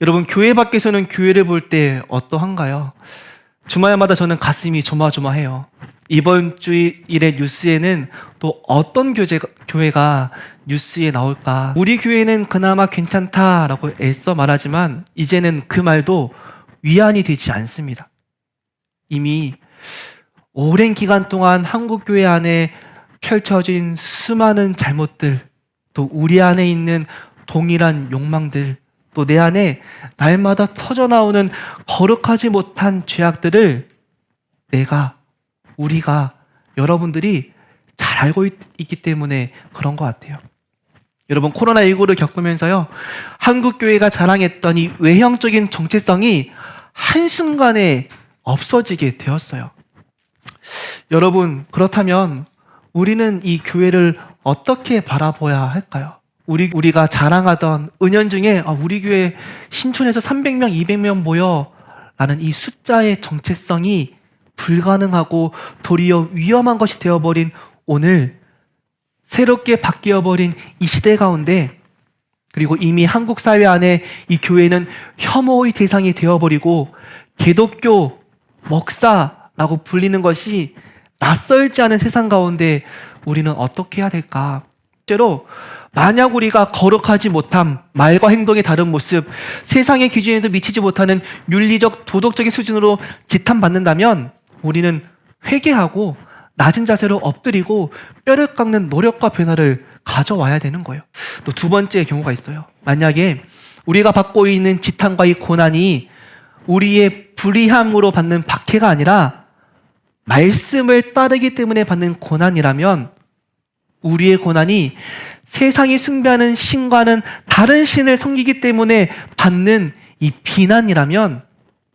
여러분, 교회 밖에서는 교회를 볼 때 어떠한가요? 주말마다 저는 가슴이 조마조마해요. 이번 주일의 뉴스에는 또 어떤 교제, 교회가 뉴스에 나올까? 우리 교회는 그나마 괜찮다라고 애써 말하지만 이제는 그 말도 위안이 되지 않습니다. 이미 오랜 기간 동안 한국 교회 안에 펼쳐진 수많은 잘못들, 또 우리 안에 있는 동일한 욕망들, 또 내 안에 날마다 터져 나오는 거룩하지 못한 죄악들을 내가, 우리가, 여러분들이 잘 알고 있, 기 때문에 그런 것 같아요. 여러분, 코로나19를 겪으면서요, 한국교회가 자랑했던 이 외형적인 정체성이 한순간에 없어지게 되었어요. 여러분, 그렇다면 우리는 이 교회를 어떻게 바라봐야 할까요? 우리, 우리가 자랑하던 은연 중에 아, 우리 교회 신촌에서 300명, 200명 모여 라는 이 숫자의 정체성이 불가능하고 도리어 위험한 것이 되어버린 오늘 새롭게 바뀌어버린 이 시대 가운데 그리고 이미 한국 사회 안에 이 교회는 혐오의 대상이 되어버리고 기독교 먹사라고 불리는 것이 낯설지 않은 세상 가운데 우리는 어떻게 해야 될까? 실제로 만약 우리가 거룩하지 못함, 말과 행동의 다른 모습, 세상의 기준에도 미치지 못하는 윤리적, 도덕적인 수준으로 지탄받는다면 우리는 회개하고 낮은 자세로 엎드리고 뼈를 깎는 노력과 변화를 가져와야 되는 거예요. 또 두 번째 경우가 있어요. 만약에 우리가 받고 있는 지탄과 이 고난이 우리의 불의함으로 받는 박해가 아니라 말씀을 따르기 때문에 받는 고난이라면 우리의 고난이 세상이 숭배하는 신과는 다른 신을 섬기기 때문에 받는 이 비난이라면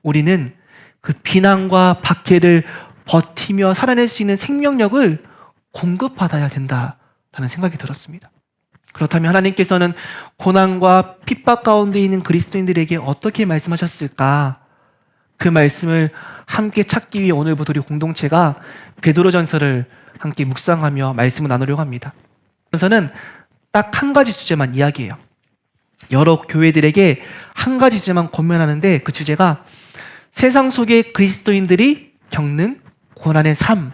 우리는 그 비난과 박해를 버티며 살아낼 수 있는 생명력을 공급받아야 된다라는 생각이 들었습니다. 그렇다면 하나님께서는 고난과 핍박 가운데 있는 그리스도인들에게 어떻게 말씀하셨을까? 그 말씀을 함께 찾기 위해 오늘부터 우리 공동체가 베드로전서를 함께 묵상하며 말씀을 나누려고 합니다. 전서는 딱 한 가지 주제만 이야기해요. 여러 교회들에게 한 가지 주제만 권면하는데 그 주제가 세상 속의 그리스도인들이 겪는 고난의 삶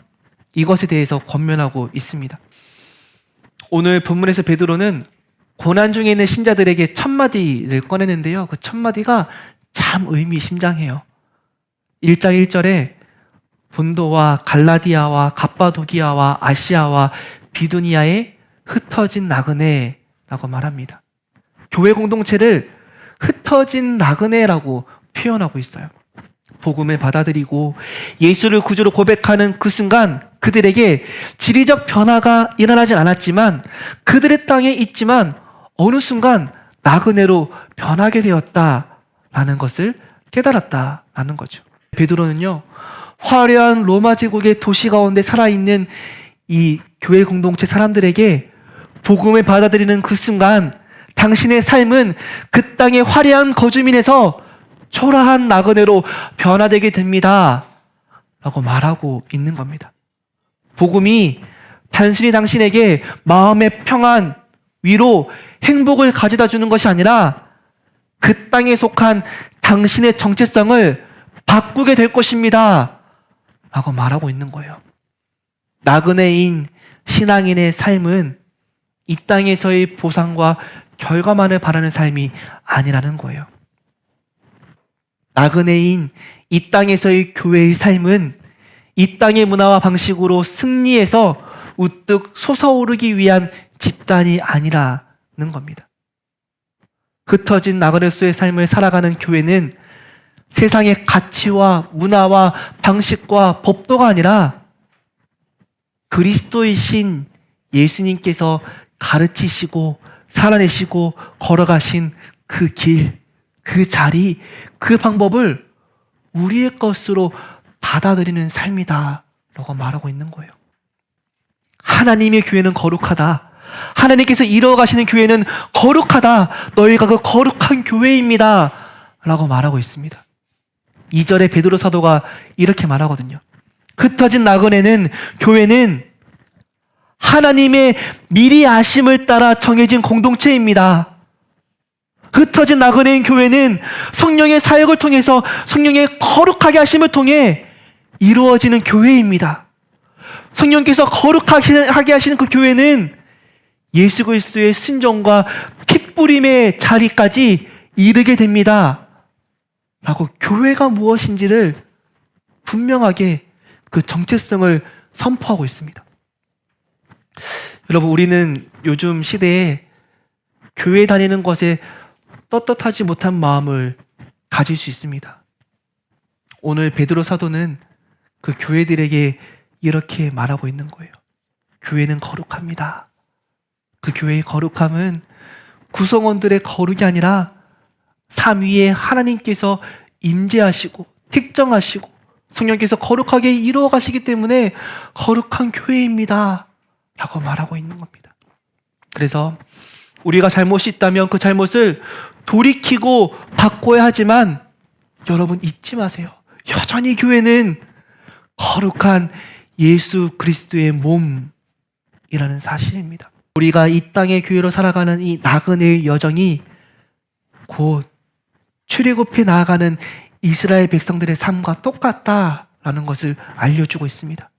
이것에 대해서 권면하고 있습니다. 오늘 본문에서 베드로는 고난 중에 있는 신자들에게 첫 마디를 꺼내는데요. 그 첫 마디가 참 의미심장해요. 1장 1절에 본도와 갈라디아와 갑바도기아와 아시아와 비두니아에 흩어진 나그네라고 말합니다. 교회 공동체를 흩어진 나그네라고 표현하고 있어요. 복음을 받아들이고 예수를 구주로 고백하는 그 순간 그들에게 지리적 변화가 일어나진 않았지만 그들의 땅에 있지만 어느 순간 나그네로 변하게 되었다라는 것을 깨달았다라는 거죠. 베드로는요 화려한 로마 제국의 도시 가운데 살아있는 이 교회 공동체 사람들에게 복음을 받아들이는 그 순간 당신의 삶은 그 땅의 화려한 거주민에서 초라한 나그네로 변화되게 됩니다. 라고 말하고 있는 겁니다. 복음이 단순히 당신에게 마음의 평안, 위로, 행복을 가져다 주는 것이 아니라 그 땅에 속한 당신의 정체성을 바꾸게 될 것입니다. 라고 말하고 있는 거예요. 나그네인 신앙인의 삶은 이 땅에서의 보상과 결과만을 바라는 삶이 아니라는 거예요. 나그네인 이 땅에서의 교회의 삶은 이 땅의 문화와 방식으로 승리해서 우뚝 솟아오르기 위한 집단이 아니라는 겁니다. 흩어진 나그네수의 삶을 살아가는 교회는 세상의 가치와 문화와 방식과 법도가 아니라 그리스도이신 예수님께서 가르치시고 살아내시고 걸어가신 그 길, 그 자리, 그 방법을 우리의 것으로 받아들이는 삶이다. 라고 말하고 있는 거예요. 하나님의 교회는 거룩하다. 하나님께서 이루어가시는 교회는 거룩하다. 너희가 그 거룩한 교회입니다. 라고 말하고 있습니다. 2절에 베드로 사도가 이렇게 말하거든요. 흩어진 나그네는 교회는 하나님의 미리 아심을 따라 정해진 공동체입니다. 흩어진 나그네인 교회는 성령의 사역을 통해서 성령의 거룩하게 하심을 통해 이루어지는 교회입니다. 성령께서 거룩하게 하시는 그 교회는 예수 그리스도의 순종과 핏부림의 자리까지 이르게 됩니다. 라고 교회가 무엇인지를 분명하게 그 정체성을 선포하고 있습니다. 여러분, 우리는 요즘 시대에 교회 다니는 것에 떳떳하지 못한 마음을 가질 수 있습니다. 오늘 베드로 사도는 그 교회들에게 이렇게 말하고 있는 거예요. 교회는 거룩합니다. 그 교회의 거룩함은 구성원들의 거룩이 아니라 삼위에 하나님께서 임재하시고 특정하시고 성령께서 거룩하게 이루어 가시기 때문에 거룩한 교회입니다. 라고 말하고 있는 겁니다. 그래서 우리가 잘못이 있다면 그 잘못을 돌이키고 바꿔야 하지만 여러분 잊지 마세요. 여전히 교회는 거룩한 예수 그리스도의 몸이라는 사실입니다. 우리가 이 땅의 교회로 살아가는 이 나그네의 여정이 곧 출애굽해 나아가는 이스라엘 백성들의 삶과 똑같다라는 것을 알려주고 있습니다.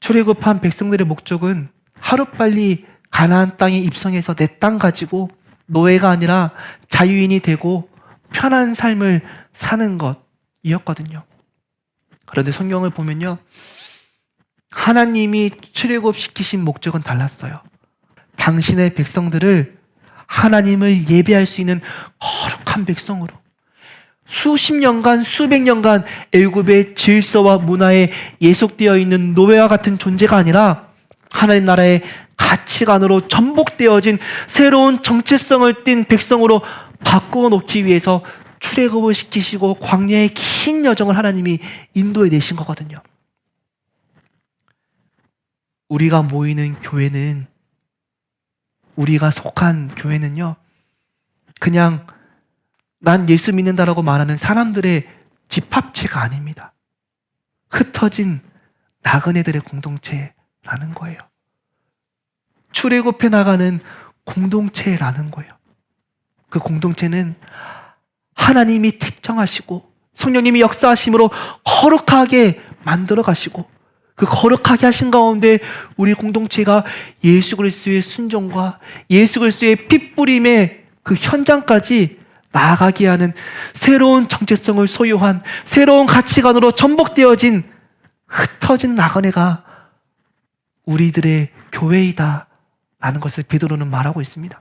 출애굽한 백성들의 목적은 하루빨리 가나안 땅에 입성해서 내 땅 가지고 노예가 아니라 자유인이 되고 편한 삶을 사는 것이었거든요. 그런데 성경을 보면요. 하나님이 출애굽 시키신 목적은 달랐어요. 당신의 백성들을 하나님을 예배할 수 있는 거룩한 백성으로 수십 년간 수백 년간 애굽의 질서와 문화에 예속되어 있는 노예와 같은 존재가 아니라 하나님 나라의 가치관으로 전복되어진 새로운 정체성을 띤 백성으로 바꾸어 놓기 위해서 출애굽을 시키시고 광야의 긴 여정을 하나님이 인도해 내신 거거든요. 우리가 모이는 교회는 우리가 속한 교회는요. 그냥 난 예수 믿는다라고 말하는 사람들의 집합체가 아닙니다. 흩어진 나그네들의 공동체라는 거예요. 출애굽해 나가는 공동체라는 거예요. 그 공동체는 하나님이 특정하시고 성령님이 역사하심으로 거룩하게 만들어 가시고 그 거룩하게 하신 가운데 우리 공동체가 예수 그리스도의 순종과 예수 그리스도의 핏부림의 그 현장까지 나아가게 하는 새로운 정체성을 소유한 새로운 가치관으로 전복되어진 흩어진 나그네가 우리들의 교회이다 라는 것을 베드로는 말하고 있습니다.